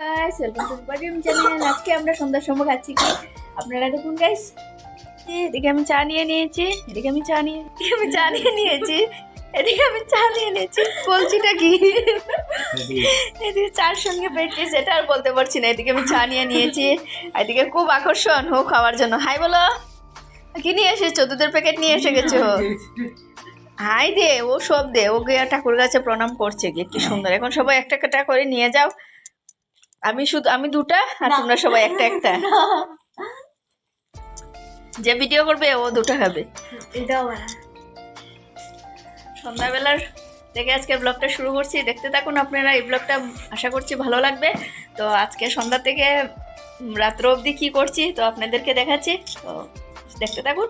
Guys welcome to Parim channel আজকে আমরা সন্ধ্যার সময় খাচ্ছি কি? আপনারা দেখুন গাইস এদিকে আমি চা নিয়ে নিয়েছি, এদিকে আমি চা নিয়ে আমি চা নিয়ে নিয়েছি, এদিকে আমি চা নিয়ে নিয়েছি। বলছিটা কি? এদিকে চার সঙ্গে পেটছি সেটা আর বলতে পারছি না। এদিকে আমি চা নিয়ে নিয়েছি এদিকে খুব আকর্ষণ হোক খাওয়ার জন্য। হাই, বলো। কি নিয়ে এসেছ? দুধের প্যাকেট নিয়ে এসে গেছো? হাই দে, ও সব দে। ওকে ঠাকুর কাছে প্রণাম করছে গিয়ে কি সুন্দর। এখন সবাই একটা একটা করে নিয়ে যাও। আমি শুধু আমি দুটা? আর তোমরা সবাই একটা একটা? যে ভিডিও করবে ও দুটো খাবে। সন্ধ্যাবেলার থেকে আজকে ব্লগটা শুরু করছি। দেখতে থাকুন আপনারা এই ব্লগটা আশা করছি ভালো লাগবে। তো আজকে সন্ধ্যা থেকে রাত্র অবধি কি করছি তো আপনাদেরকে দেখাচ্ছি। তো দেখতে থাকুন।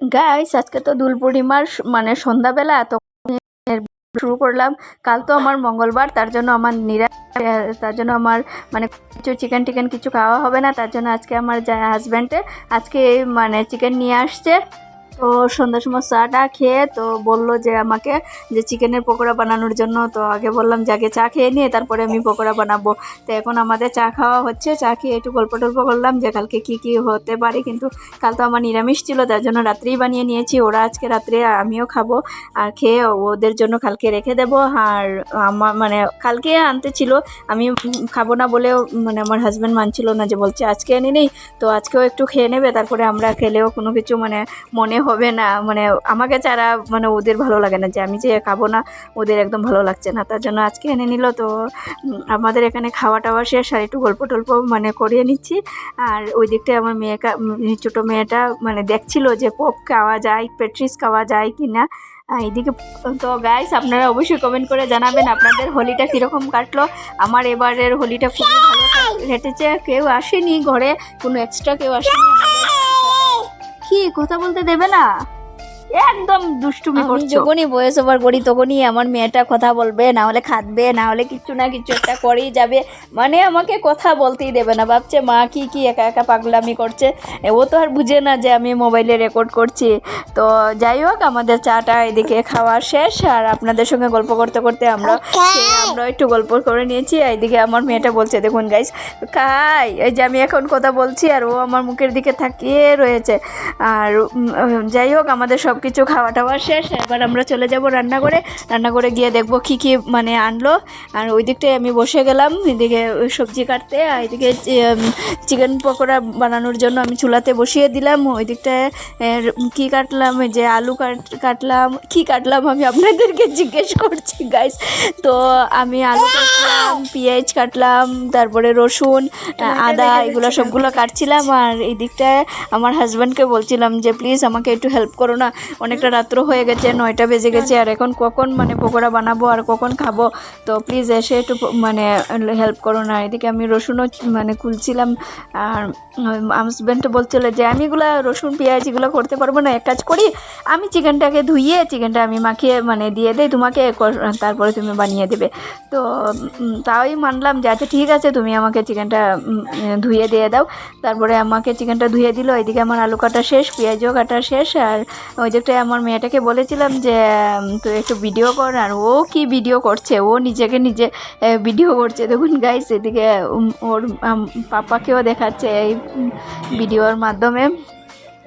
গাইস আজকে তো দুল পূর্ণিমার মানে সন্ধ্যাবেলা তো শুরু করলাম। কাল তো আমার মঙ্গলবার তার জন্য আমার নিরামিষ তার জন্য আমার মানে কিছু চিকেন টিকেন কিছু খাওয়া হবে না, তার জন্য আজকে আমার হাজব্যান্ডে আজকে মানে চিকেন নিয়ে আসছে। তো সন্ধ্যার সময় চাটা খেয়ে তো বলল যে আমাকে যে চিকেনের পকোড়া বানানোর জন্য, তো আগে বললাম যে আগে চা খেয়ে নিয়ে তারপরে আমি পকোড়া বানাবো। তো এখন আমাদের চা খাওয়া হচ্ছে, চা খেয়ে একটু গল্প টল্প করলাম যে কালকে কি কি হতে পারে, কিন্তু কাল তো আমার নিরামিষ ছিল, তার জন্য রাত্রেই বানিয়ে নিয়েছি, ওরা আজকে রাত্রে আমিও খাব আর খেয়ে ওদের জন্য কালকে রেখে দেবো। আর আমার মানে কালকে আনতে ছিল, আমি খাব না বলেও মানে আমার হাজব্যান্ড মানছিল না যে বলছে আজকে এনে নেই, তো আজকেও একটু খেয়ে নেবে, তারপরে আমরা খেলেও কোনো কিছু মানে মনে হবে না। মানে আমাকে ছাড়া মানে ওদের ভালো লাগে না যে আমি যে খাব না, ওদের একদম ভালো লাগছে না। তার জন্য আজকে এনে নিল। তো আমাদের এখানে খাওয়া টাওয়া শেষ আর একটু গল্প টল্প মানে করিয়ে নিচ্ছি। আর ওই দিকটায় আমার মেয়েকা ছোটো মেয়েটা মানে দেখছিল যে পপ খাওয়া যায়, পেট্রিস খাওয়া যায় কি না এদিকে তো গাইস আপনারা অবশ্যই কমেন্ট করে জানাবেন আপনাদের হোলিটা কীরকম কাটলো। আমার এবারের হোলিটা খুবই ভালো কাট- কেটেছে, কেউ আসেনি ঘরে, কোনো এক্সট্রা কেউ আসেনি কি? কথা বলতে দেবে না? একদম দুষ্টুমি আমি করছ। যখনই বয়স ওভার করি তখনই আমার মেয়েটা কথা বলবে না হলে খাটবে না হলে কিচ্ছু না কিছু একটা করেই যাবে। মানে আমাকে কথা বলতেই দেবে না। ভাবছে মা কি কি একা একা পাগলামি করছে? ও তো আর বুঝে না যে আমি মোবাইলে রেকর্ড করছি। তো যাই হোক আমাদের চাটা এদিকে খাওয়া শেষ আর আপনাদের সঙ্গে গল্প করতে করতে আমরা খেয়ে আমরা একটু গল্প করে নিয়েছি। এইদিকে আমার মেয়েটা বলছে দেখুন গাইস খাই। এই যে আমি এখন কথা বলছি আর ও আমার মুখের দিকে তাকিয়ে রয়েছে। আর যাই হোক আমাদের সব কিছু খাওয়া টাওয়া শেষ এবার আমরা চলে যাব রান্না করে রান্না করে গিয়ে দেখব কী কী মানে আনলো। আর ওই দিকটায় আমি বসে গেলাম এদিকে ওই সবজি কাটতে। আর এদিকে চিকেন পকোড়া বানানোর জন্য আমি চুলাতে বসিয়ে দিলাম। ওই দিকটায় কী কাটলাম? যে আলু কাট কাটলাম। কী কাটলাম? আমি আপনাদেরকে জিজ্ঞেস করছি গাইস তো আমি আলু কাটলাম পেঁয়াজ কাটলাম তারপরে রসুন আদা এগুলো সবগুলো কাটছিলাম। আর এই দিকটায় আমার হাজব্যান্ডকে বলছিলাম যে প্লিজ আমাকে একটু হেল্প করো না। অনেকটা রাত্র হয়ে গেছে, নয়টা বেজে গেছে, আর এখন কখন মানে পকোড়া বানাবো আর কখন খাব? তো প্লিজ এসে একটু মানে হেল্প করো না, এদিকে আমি রসুনও মানে খুলছিলাম, আর হাজব্যান্ড বলছিল যে, আমি এগুলো রসুন, পেঁয়াজ এগুলো করতে পারব না, এক কাজ করি, আমি চিকেনটাকে ধুইয়ে চিকেনটা আমি মাখিয়ে মানে দিয়ে দেই, তোমাকে তারপরে তুমি বানিয়ে দেবে। তো তাই মানলাম যে আচ্ছা ঠিক আছে, তুমি আমাকে চিকেনটা ধুয়ে দিয়ে দাও। তারপরে আমাকে চিকেনটা ধুয়ে দিল, এদিকে আমার আলু কাটা শেষ, পেঁয়াজও কাটা শেষ, আর ওই দিকটায় আমার মেয়েটাকে বলেছিলাম যে তুই একটু ভিডিও কর, আর ও কি ভিডিও করছে? ও নিজেকে নিজে ভিডিও করছে। দেখুন গাইস এদিকে ওর পাপাকেও দেখাচ্ছে এই ভিডিওর মাধ্যমে।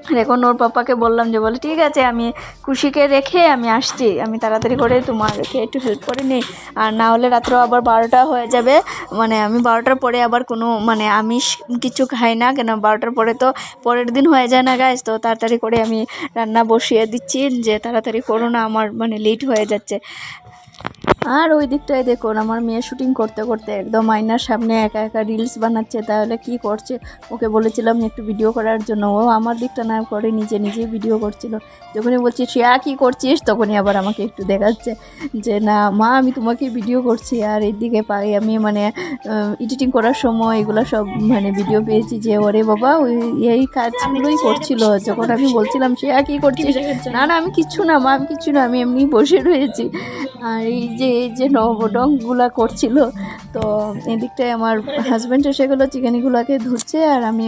আর এখন ওর পাপাকে বললাম যে, বলে, ঠিক আছে, আমি খুশিকে রেখে আমি আসছি। আমি তাড়াতাড়ি করে তোমাকে একটু হেল্প করে নিই। আর না হলে রাত্রেও আবার বারোটা হয়ে যাবে। মানে আমি বারোটার পরে আবার কোনো মানে আমিষ কিছু খাই না কেন? বারোটার পরে তো পরের দিন হয়ে যায় না গাইস তো তাড়াতাড়ি করে আমি রান্না বসিয়ে দিচ্ছি যে, তাড়াতাড়ি করো না, আমার মানে লেট হয়ে যাচ্ছে। আর ওই দিকটায় দেখুন আমার মেয়ে শুটিং করতে করতে একদম আয়নার সামনে একা একা রিলস বানাচ্ছে তাহলে কি করছে? ওকে বলেছিলাম একটু ভিডিও করার জন্য। ও আমার দিকটা না করে নিজে নিজেই ভিডিও করছিল। যখনই বলছি শ্রেয়া কী করছিস? তখনই আবার আমাকে একটু দেখাচ্ছে যে না মা আমি তোমাকে ভিডিও করছি। আর এইদিকে পাই আমি মানে এডিটিং করার সময় এগুলো সব মানে ভিডিও পেয়েছি যে ওরে বাবা ওই এই কাজগুলোই করছিল। যখন আমি বলছিলাম শ্রেয়া কী করছিস? না না আমি কিচ্ছু না মা আমি কিচ্ছু না আমি এমনি বসে রয়েছি। আর এই যে এই যে নবডংগুলা করছিল তো এদিকটায় আমার হাজব্যান্ড এসে গেলো চিকেনগুলোকে ধুচ্ছে আর আমি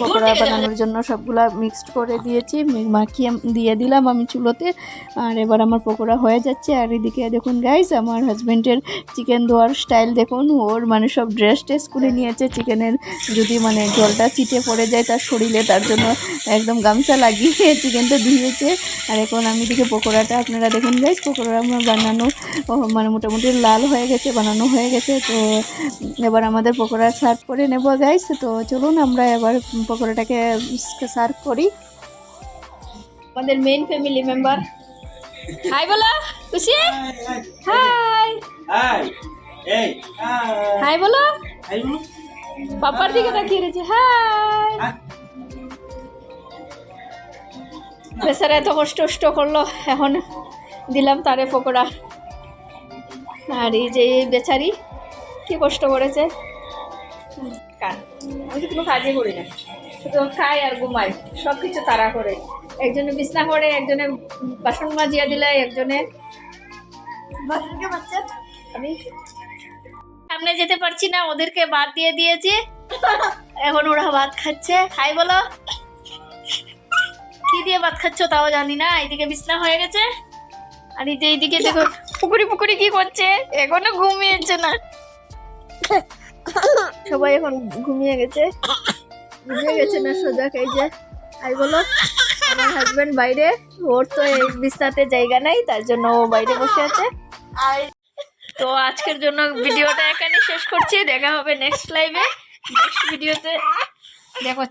পকোড়া বানানোর জন্য সবগুলা মিক্সড করে দিয়েছি মাখিয়ে দিয়ে দিলাম আমি চুলোতে আর এবার আমার পকোড়া হয়ে যাচ্ছে। আর এদিকে দেখুন গাইস আমার হাজব্যান্ডের চিকেন ধোয়ার স্টাইল দেখুন ওর মানে সব ড্রেস টেস করে নিয়েছে চিকেনের যদি মানে জলটা চিটে পড়ে যায় তার শরীরে তার জন্য একদম গামছা লাগিয়ে চিকেনটা ধুয়েছে। আর এখন আমি দিকে পকোড়াটা আপনারা দেখুন গাইস পকোড়া আমার বানানো মানে মোটামুটি লাল হয়ে গেছে বানানো হয়ে গেছে। তো এবার আমাদের পকোড়া সার্ভ করে নেব গাইস তো চলুন আমরা এবার পকোড়াটাকে সার্ভ করি। আমাদের মেইন ফ্যামিলি মেম্বার হাই বলো খুশি? হাই. হাই বলো. পাপার দিকে তাকিয়ে রয়েছে হাই. বেচারা এত কষ্ট কষ্ট করল এখন দিলাম তারে পকোড়া। আর এই যে এই বেচারি কি কষ্ট করেছে? কার? আমি তো কোনো কাজই করি না। শুধু খাই আর ঘুমাই সব কিছু তারা করে। একজনে বিছনা করে একজনে বাসন মাজিয়া দিলে একজনে আমি সামনে যেতে পারছি না ওদেরকে বাদ দিয়ে দিয়েছি। এখন ওরা ভাত খাচ্ছে। খাই বলো। কি দিয়ে ভাত খাচ্ছ তাও জানি না এইদিকে বিছনা হয়ে গেছে। আর এই যে এইদিকে দেখো, পুকুরি পুকুরি কি করছে? এখনও ঘুমিয়েছে না। সবাই এখন ঘুমিয়ে গেছে। ঘুমিয়ে গেছে না, সোজা এই যে। আই বলো, আমার হাজবেন্ড বাইরে, ওর তো এই বিছনাতে জায়গা নাই, তার জন্য ও বাইরে বসে আছে। আর তো আজকের জন্য ভিডিওটা এখানে শেষ করছি, দেখা হবে নেক্সট লাইভে নেক্সট ভিডিওতে দেখো